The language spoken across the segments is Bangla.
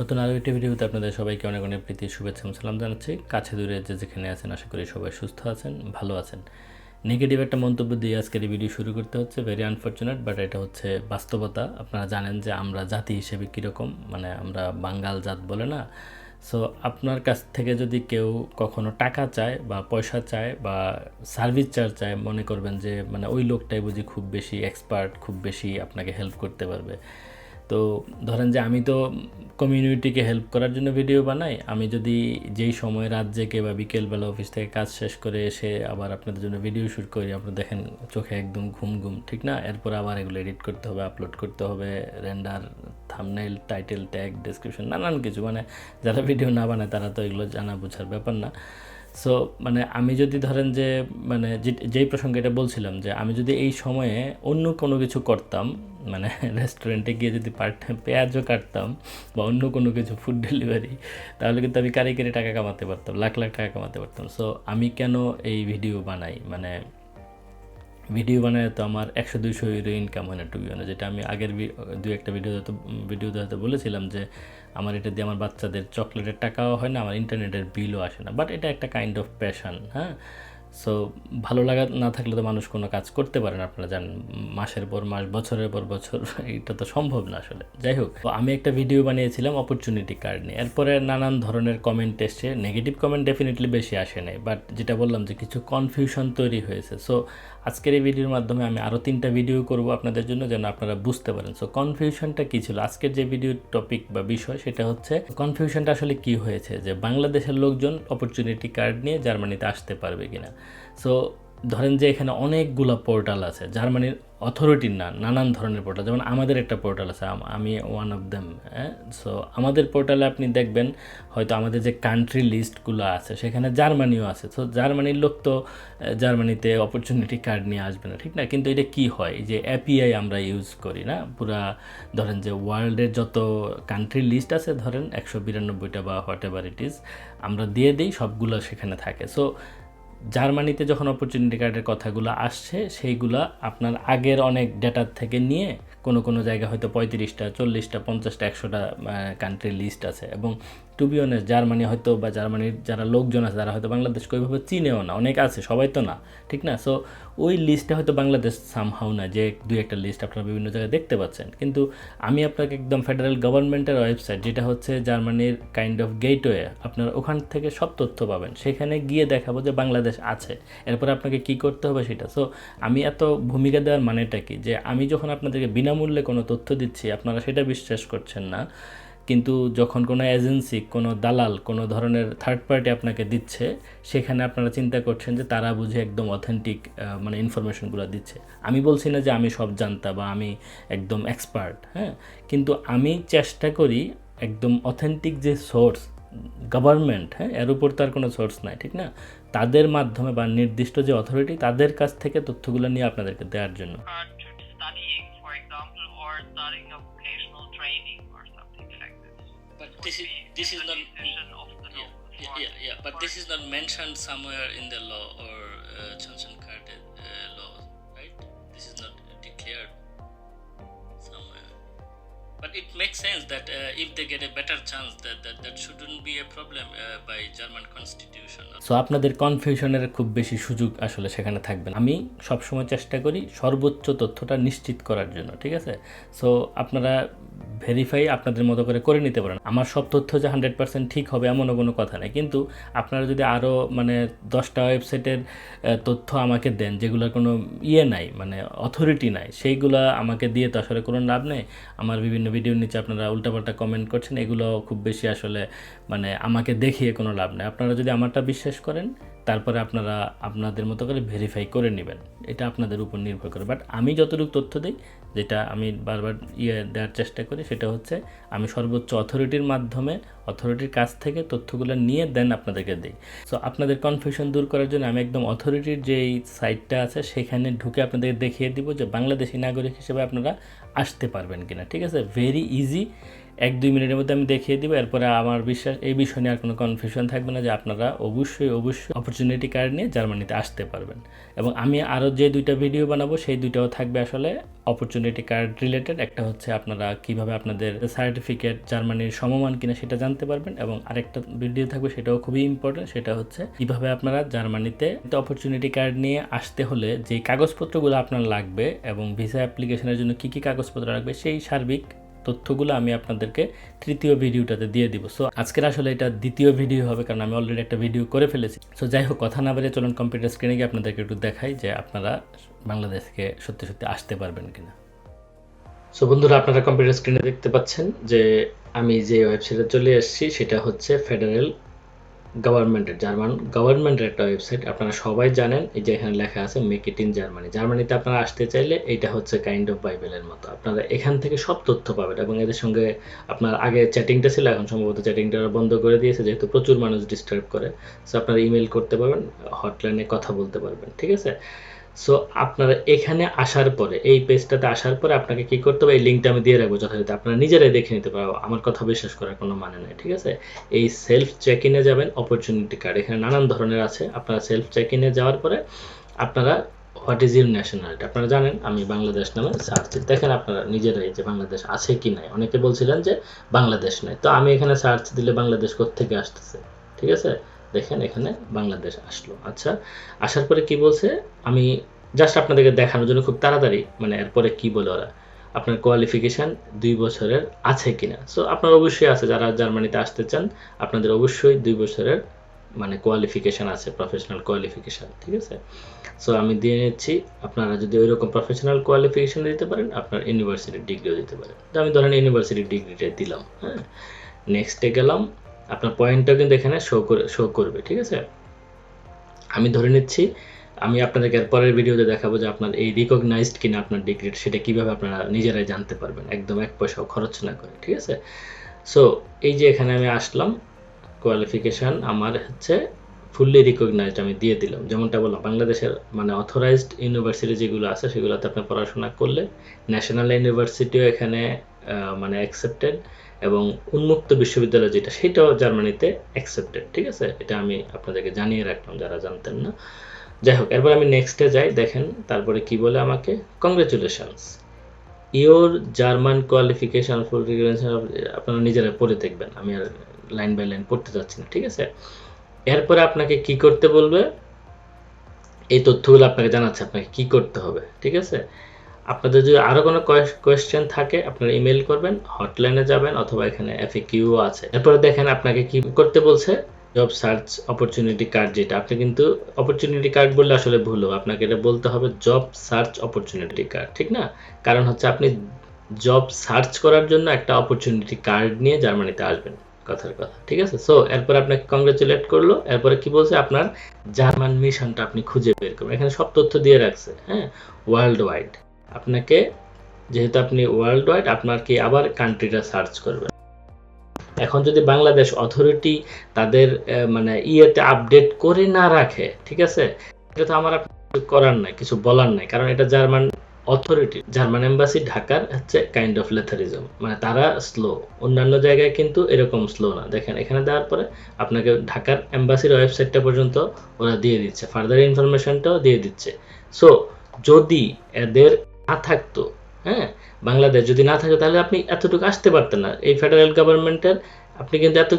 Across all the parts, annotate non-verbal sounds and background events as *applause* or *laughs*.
নতুন আরও একটি ভিডিওতে আপনাদের সবাইকে অনেক অনেক প্রীতি, শুভেচ্ছা সালাম জানাচ্ছি। কাছে দূরে যে যেখানে আছেন, আশা করি সবাই সুস্থ আছেন, ভালো আছেন। নেগেটিভ একটা মন্তব্য দিয়ে আজকের এই ভিডিও শুরু করতে হচ্ছে। ভেরি আনফর্চুনেট বাট এটা হচ্ছে বাস্তবতা। আপনারা জানেন যে আমরা জাতি হিসেবে কীরকম মানে আমরা বাঙ্গাল জাত বলে না। সো আপনার কাছ থেকে যদি কেউ কখনো টাকা চায় বা পয়সা চায় বা সার্ভিস চার্জ চায়, মনে করবেন যে মানে ওই লোকটাই বুঝি খুব বেশি এক্সপার্ট খুব বেশি আপনাকে হেল্প করতে পারবে। তো ধরেন যে আমি তো কমিউনিটিকে হেল্প করার জন্য ভিডিও বানাই, আমি যদি যেই সময় রাত জেগে বা বিকেলবেলা অফিস থেকে কাজ শেষ করে এসে আবার আপনাদের জন্য ভিডিও শ্যুট করি, আপনারা দেখেন চোখে একদম ঘুম ঘুম, ঠিক না? এরপর আবার এগুলো এডিট করতে হবে আপলোড করতে হবে render thumbnail title tag description নানান কিছু। মানে যারা ভিডিও না বানায় তারা তো এগুলো জানা বোঝার ব্যাপার না। সো মানে আমি যদি ধরেন যে মানে যেই প্রসঙ্গে এটা বলছিলাম যে, আমি যদি এই সময়ে অন্য কোনো কিছু করতাম মানে *laughs* রেস্টুরেন্টে গিয়ে যদি পার্ট টাইম পেঁয়াজও কাটতাম বা অন্য কোনো কিছু ফুড ডেলিভারি তাহলে কিন্তু আমি কারিগরি টাকা কামাতে পারতাম, লাখ লাখ টাকা কামাতে পারতাম। সো আমি কেন এই ভিডিও বানাই? মানে ভিডিও বানায় তো আমার একশো দুইশো ইউরো ইনকাম হয় না টু না যেটা আমি আগের দু একটা ভিডিও হয়তো ভিডিওতে হয়তো বলেছিলাম যে আমার এটা দিয়ে আমার বাচ্চাদের চকলেটের টাকাও হয় না, আমার ইন্টারনেটের বিলও আসে না। বাট এটা একটা কাইন্ড অফ প্যাশান হ্যাঁ? সো ভালো লাগা না থাকলে তো মানুষ কোনো কাজ করতে পারে না। আপনারা জানেন, মাসের পর মাস, বছরের পর বছর *laughs* এটা তো সম্ভব না আসলে। যাই হোক আমি একটা ভিডিও বানিয়েছিলাম অপরচুনিটি কার্ড নিয়ে। এরপরে নানান ধরনের কমেন্ট এসছে। নেগেটিভ কমেন্ট ডেফিনেটলি বেশি আসে নাই। বাট যেটা বললাম যে কিছু কনফিউশন তৈরি হয়েছে। সো আজকের এই ভিডিওর মাধ্যমে আমি আরও তিনটা ভিডিও করব আপনাদের জন্য যেন আপনারা বুঝতে পারেন। সো কনফিউশনটা কী ছিল? আজকের যে ভিডিও টপিক বা বিষয়, সেটা হচ্ছে কনফিউশনটা আসলে কি হয়েছে? যে বাংলাদেশের লোকজন অপরচুনিটি কার্ড নিয়ে জার্মানিতে আসতে পারবে কিনা। সো ধরেন যে এখানে অনেকগুলো পোর্টাল আছে, জার্মানির অথরিটির না, নানান ধরনের পোর্টাল যেমন আমাদের একটা পোর্টাল আছে, আমি ওয়ান অফ দেম হ্যাঁ? সো আমাদের পোর্টালে আপনি দেখবেন, হয়তো আমাদের যে কান্ট্রি লিস্টগুলো আছে, সেখানে জার্মানিও আছে। তো জার্মানির লোক তো জার্মানিতে অপরচুনিটি কার্ড নিয়ে আসবে না, ঠিক না? কিন্তু এটা কি হয়? যে অ্যাপিআই আমরা ইউজ করি, না? পুরা, ধরেন যে ওয়ার্ল্ডের যত কান্ট্রি লিস্ট আছে, ধরেন একশো বিরানব্বইটা বা হোয়াট এভার ইট ইজ আমরা দিয়ে দিই, সবগুলো সেখানে থাকে। সো জার্মানিতে যখন অপরচুনিটি কার্ডের কথাগুলো আসছে সেইগুলো আপনার আগের অনেক ডেটার থেকে নিয়ে কোনো কোনো জায়গায় হয়তো পঁয়ত্রিশটা, চল্লিশটা, পঞ্চাশটা, একশোটা কান্ট্রি লিস্ট আছে। এবং টু বি অনেস্ট জার্মানি হয়তো বা জার্মানির যারা লোকজন আছে যারা হয়তো বাংলাদেশকে ওইভাবে চিনেও না। অনেক আছে, সবাই তো না, ঠিক না? সো ওই লিস্টে হয়তো বাংলাদেশ সামহাও না, যে দুই একটা লিস্ট আপনারা বিভিন্ন জায়গায় দেখতে পাচ্ছেন। কিন্তু আমি আপনাকে একদম ফেডারেল গভর্নমেন্টের ওয়েবসাইট যেটা হচ্ছে জার্মানির কাইন্ড অফ গেটওয়ে আপনারা ওখান থেকে সব তথ্য পাবেন। সেখানে গিয়ে দেখাবো যে বাংলাদেশ আছে। এরপর আপনাকে কি করতে হবে সেটা। সো আমি এত ভূমিকা দেওয়ার মানেটা কি? যে আমি যখন আপনাদেরকে বিনামূল্যে কোনো তথ্য দিচ্ছি, আপনারা সেটা বিশ্বাস করছেন না। কিন্তু যখন কোনো এজেন্সি কোনো দালাল, কোনো ধরনের থার্ড পার্টি আপনাকে দিচ্ছে, সেখানে আপনারা চিন্তা করছেন যে তারা বুঝে একদম অথেন্টিক মানে ইনফরমেশনগুলো দিচ্ছে। আমি বলছি না যে আমি সব জানতা বা আমি একদম এক্সপার্ট হ্যাঁ? কিন্তু আমি চেষ্টা করি একদম অথেন্টিক যে সোর্স গভর্নমেন্ট হ্যাঁ? এর উপর তার কোনো সোর্স নাই, ঠিক না? তাদের মাধ্যমে বা নির্দিষ্ট যে অথরিটি তাদের কাছ থেকে তথ্যগুলো নিয়ে আপনাদেরকে দেওয়ার জন্য। Training or something like this. But this is this is not decision of the yeah, yeah, yeah, yeah, but this is not mentioned somewhere in the law or uh, Johnson But it makes sense that uh, if they get a better chance, that that, that shouldn't be a problem uh, by German constitution. So আপনাদের কনফিউশনের খুব বেশি সুযোগ আসলে সেখানে থাকবে না। আমি সবসময় চেষ্টা করি সর্বোচ্চ তথ্যটা নিশ্চিত করার জন্য ঠিক আছে সো আপনারা ভেরিফাই আপনাদের মতো করে করে নিতে পারেন আমার সব তথ্য যে হান্ড্রেড পার্সেন্ট ঠিক হবে এমনও কোনো কথা নেই কিন্তু আপনারা যদি আরও মানে দশটা ওয়েবসাইটের তথ্য আমাকে দেন যেগুলোর কোনো ইয়ে নাই মানে অথরিটি নাই সেইগুলো আমাকে দিয়ে তো আসলে কোনো লাভ নেই আমার বিভিন্ন ভিডিওর নিচে আপনারা উল্টাপাল্টা কমেন্ট করছেন, এগুলো খুব বেশি আসলে মানে আমাকে দেখিয়ে কোনো লাভ নেই। আপনারা যদি আমারটা বিশ্বাস করেন তারপরে আপনারা আপনাদের মতো করে ভেরিফাই করে নেবেন। এটা আপনাদের উপর নির্ভর করে। বাট আমি যতটুকু তথ্য দিই, যেটা আমি বারবার ইয়ে দেওয়ার চেষ্টা করি, সেটা হচ্ছে আমি সর্বোচ্চ অথরিটির মাধ্যমে অথরিটির কাছ থেকে তথ্যগুলো নিয়ে দেন আপনাদেরকে দিই। সো আপনাদের কনফিউশন দূর করার জন্য আমি একদম অথরিটির যেই সাইটটা আছে, সেখানে ঢুকে আপনাদেরকে দেখিয়ে দিব যে বাংলাদেশি নাগরিক হিসেবে আপনারা আসতে পারবেন কিনা। ঠিক আছে? ভেরি ইজি এক দুই মিনিটের মধ্যে আমি দেখিয়ে দিব। এরপরে আমার বিশ্বাস, এই বিষয় নিয়ে আর কোনো কনফিউশন থাকবে না যে আপনারা অবশ্যই অবশ্যই অপরচুনিটি কার্ড নিয়ে জার্মানিতে আসতে পারবেন। এবং আমি আরও যে দুইটা ভিডিও বানাবো, সেই দুইটাও থাকবে আসলে অপরচুনিটি কার্ড রিলেটেড একটা হচ্ছে আপনারা কীভাবে আপনাদের সার্টিফিকেট জার্মানির সমমান কিনা সেটা জানতে পারবেন এবং আরেকটা ভিডিও থাকবে সেটাও খুবই ইম্পর্টেন্ট সেটা হচ্ছে কীভাবে আপনারা জার্মানিতে অপরচুনিটি কার্ড নিয়ে আসতে হলে যে কাগজপত্রগুলো আপনার লাগবে এবং ভিসা অ্যাপ্লিকেশনের জন্য কী কী কাগজপত্র লাগবে, সেই সার্বিক তথ্যগুলো আমি আপনাদেরকে তৃতীয় ভিডিওটাতে দিয়ে দিব। সো আজকের আসলে এটা দ্বিতীয় ভিডিও হবে কারণ আমি অলরেডি একটা ভিডিও করে ফেলেছি। সো যাই হোক, কথা না বেরিয়ে চলুন কম্পিউটার স্ক্রিনে গিয়ে আপনাদেরকে একটু দেখাই যে আপনারা বাংলাদেশকে সত্যি সত্যি আসতে পারবেন কিনা। সো বন্ধুরা, আপনারা কম্পিউটার স্ক্রিনে দেখতে পাচ্ছেন যে আমি যে ওয়েবসাইটে চলে এসেছি, সেটা হচ্ছে ফেডারেল গভর্নমেন্টের জার্মান গভর্নমেন্টের একটা ওয়েবসাইট আপনারা সবাই জানেন, এই যে এখানে লেখা আছে মেক ইট ইন জার্মানি জার্মানিতে আপনারা আসতে চাইলে এইটা হচ্ছে কাইন্ড অফ বাইবেলের মতো। আপনারা এখান থেকে সব তথ্য পাবেন এবং এদের সঙ্গে আপনার আগে চ্যাটিংটা ছিল, এখন সম্ভবত চ্যাটিংটা বন্ধ করে দিয়েছে, যেহেতু প্রচুর মানুষ ডিস্টার্ব করে। সো আপনারা ইমেল করতে পারবেন হটলাইনে কথা বলতে পারবেন, ঠিক আছে? সো আপনারা এখানে আসার পরে, এই পেজটাতে আসার পরে আপনাকে কি করতে হবে? এই লিঙ্কটা আমি দিয়ে রাখব যথাযথ। আপনারা নিজেরাই দেখে নিতে পারব আমার কথা বিশ্বাস করার কোনো মানে নেই, ঠিক আছে? এই সেলফ চেক ইনে যাবেন অপরচুনিটি কার্ড এখানে নানান ধরনের আছে। আপনারা সেলফ চেক ইনে যাওয়ার পরে আপনারা হোয়াট ইজ ইউর ন্যাশনালিটি আপনারা জানেন, আমি বাংলাদেশ নামে সার্চ দেখেন আপনারা নিজেরাই যে বাংলাদেশ আছে কি নাই। অনেকে বলছিলেন যে বাংলাদেশ নাই। তো আমি এখানে সার্চ দিলে বাংলাদেশ থেকে আসতেছে? ঠিক আছে? দেখেন এখানে বাংলাদেশ আসলো। আচ্ছা আসার পরে কি বলছে? আমি জাস্ট আপনাদেরকে দেখানোর জন্য খুব তাড়াতাড়ি মানে এরপরে কি বলে ওরা? আপনার কোয়ালিফিকেশান দুই বছরের আছে কিনা? সো আপনার অবশ্যই আছে, যারা জার্মানিতে আসতে চান, আপনাদের অবশ্যই দুই বছরের মানে কোয়ালিফিকেশান আছে প্রফেশনাল কোয়ালিফিকেশান ঠিক আছে? সো আমি দিয়ে নিচ্ছি, আপনারা যদি ওই রকম প্রফেশনাল কোয়ালিফিকেশান দিতে পারেন, আপনার ইউনিভার্সিটির ডিগ্রিও দিতে পারেন। তো আমি ধরেন ইউনিভার্সিটির ডিগ্রিটা দিলাম হ্যাঁ? নেক্সটে গেলাম আপনার পয়েন্টটা কিন্তু এখানে শো করে শো করবে, ঠিক আছে? আমি ধরে নিচ্ছি, আমি আপনাদেরকে পরের ভিডিওতে দেখাবো যে আপনার এই রিকগনাইজড কিনা আপনার ডিগ্রি সেটা কীভাবে আপনারা নিজেরাই জানতে পারবেন, একদম এক পয়সাও খরচ না করে, ঠিক আছে? সো এই যে এখানে আমি আসলাম কোয়ালিফিকেশান আমার হচ্ছে ফুললি রিকগনাইজড আমি দিয়ে দিলাম। যেমনটা বললাম, বাংলাদেশের মানে অথরাইজড ইউনিভার্সিটি যেগুলো আছে, সেগুলোতে আপনি পড়াশোনা করলে ন্যাশনাল ইউনিভার্সিটিও এখানে মানে অ্যাকসেপ্টেড এবং উন্মুক্ত বিশ্ববিদ্যালয় যেটা, সেটাও জার্মানিতে অ্যাকসেপ্টেড ঠিক আছে? এটা আমি আপনাদেরকে জানিয়ে রাখলাম, যারা জানতেন না। যাই হোক, এরপর আমি নেক্সটে যাই, দেখেন, তারপরে কি বলে আমাকে? কংগ্রেচুলেশনস ইওর জার্মান কোয়ালিফিকেশন ফুল আপনারা নিজেরা পড়ে দেখবেন, আমি আর লাইন বাই লাইন পড়তে যাচ্ছি না, ঠিক আছে? এরপরে আপনাকে কি করতে বলবে? এই তথ্যগুলো আপনাকে জানাচ্ছে, আপনাকে কি করতে হবে, ঠিক আছে? আপনাদের যদি আরও কোনো কোয়েশ্চেন থাকে, আপনারা ইমেল করবেন হটলাইনে যাবেন অথবা এখানে এফএকিউ আছে। এরপরে দেখেন আপনাকে কি করতে বলছে জব সার্চ অপরচুনিটি কার্ড যেটা। আপনি কিন্তু অপরচুনিটি কার্ড বললে আসলে ভুল হবে। আপনাকে এটা বলতে হবে জব সার্চ অপরচুনিটি কার্ড ঠিক না? কারণ হচ্ছে আপনি জব সার্চ করার জন্য একটা অপরচুনিটি কার্ড নিয়ে জার্মানিতে আসবেন, কথার কথা, ঠিক আছে? সো এরপর আপনাকে কংগ্রেচুলেট করল। এরপরে কি বলছে? আপনার জার্মান মিশনটা আপনি খুঁজে বের করবেন। এখানে সব তথ্য দিয়ে রাখছে হ্যাঁ? ওয়ার্ল্ড ওয়াইড আপনাকে, যেহেতু আপনি ওয়ার্ল্ড ওয়াইড আপনার কি আবার কান্ট্রিটা সার্চ করবেন। এখন যদি বাংলাদেশ অথরিটি তাদের মানে ইয়েতে আপডেট করে না রাখে, ঠিক আছে? এটা তো আমার করার নাই, কিছু বলার নাই, কারণ এটা জার্মান অথরিটি জার্মান এম্বাসি ঢাকার হচ্ছে কাইন্ড অফ লেথারিজম মানে তারা স্লো অন্যান্য জায়গায় কিন্তু এরকম স্লো না। দেখেন, এখানে দেওয়ার পরে আপনাকে ঢাকার এম্বাসির ওয়েবসাইটটা পর্যন্ত ওরা দিয়ে দিচ্ছে ফার্দার ইনফরমেশনটাও দিয়ে দিচ্ছে। সো যদি এদের না থাকতো হ্যাঁ? বাংলাদেশ যদি না থাকে তাহলে আপনি এতটুকু আসতে পারতেন না। এই ফেডারেল গভর্নমেন্টের আপনি কিন্তু এত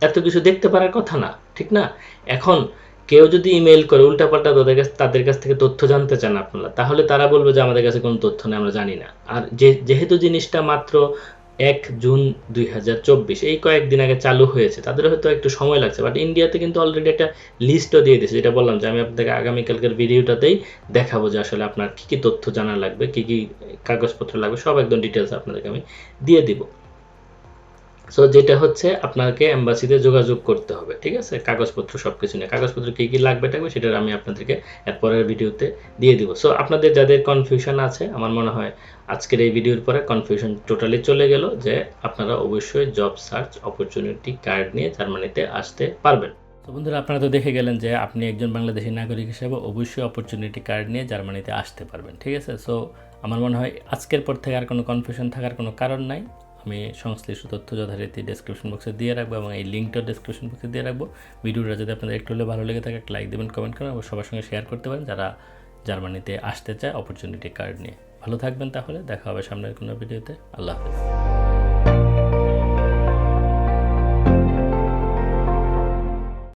এত কিছু দেখতে পারার কথা না, ঠিক না? এখন কেউ যদি ইমেল করে, উল্টাপাল্টা তাদের কাছে, তাদের কাছ থেকে তথ্য জানতে চান আপনারা, তাহলে তারা বলবে যে আমাদের কাছে কোনো তথ্য নেই, আমরা জানি না। আর যে, যেহেতু জিনিসটা মাত্র এক জুন দুই হাজার চব্বিশ। এই কয়েকদিন আগে চালু হয়েছে। তাদের হয়তো একটু সময় লাগছে বাট ইন্ডিয়াতে কিন্তু অলরেডি একটা লিস্টও দিয়ে দিয়েছে, যেটা বললাম যে আমি আপনাদেরকে আগামীকালকের ভিডিওটাতেই দেখাবো যে আসলে আপনার কী কী তথ্য জানা লাগবে, কী কী কাগজপত্র লাগবে, সব একদম ডিটেলস আপনাদেরকে আমি দিয়ে দিব। সো যেটা হচ্ছে আপনাকে এম্বাসিতে যোগাযোগ করতে হবে, ঠিক আছে? কাগজপত্র সব কিছু নিয়ে। কাগজপত্র কী কী লাগবে থাকবে সেটা আমি আপনাদেরকে এর পরের ভিডিওতে দিয়ে দিব। সো আপনাদের যাদের কনফিউশন আছে, আমার মনে হয় আজকের এই ভিডিওর পরে কনফিউশন টোটালি চলে গেল যে আপনারা অবশ্যই জব সার্চ অপরচুনিটি কার্ড নিয়ে জার্মানিতে আসতে পারবেন। তো বন্ধুরা, আপনারা তো দেখে গেলেন যে আপনি একজন বাংলাদেশি নাগরিক হিসেবে অবশ্যই অপরচুনিটি কার্ড নিয়ে জার্মানিতে আসতে পারবেন, ঠিক আছে? সো আমার মনে হয় আজকের পর থেকে আর কোনো কনফিউশন থাকার কোনো কারণ নাই। আমি সংশ্লিষ্ট তথ্য যথারীতি ডেসক্রিপশন বক্সে দিয়ে রাখব এবং এই লিঙ্কটাও ডেসক্রিপশন বক্সে দিয়ে রাখব। ভিডিওটা যদি আপনাদের একটু হলে ভালো লেগে থাকে, একটা লাইক দেবেন কমেন্ট করবেন এবং সবার সঙ্গে শেয়ার করতে পারেন। যারা জার্মানিতে আসতে চায় অপরচুনিটি কার্ড নিয়ে। ভালো থাকবেন তাহলে দেখা হবে সামনের কোনো ভিডিওতে। আল্লাহ হাফিজ।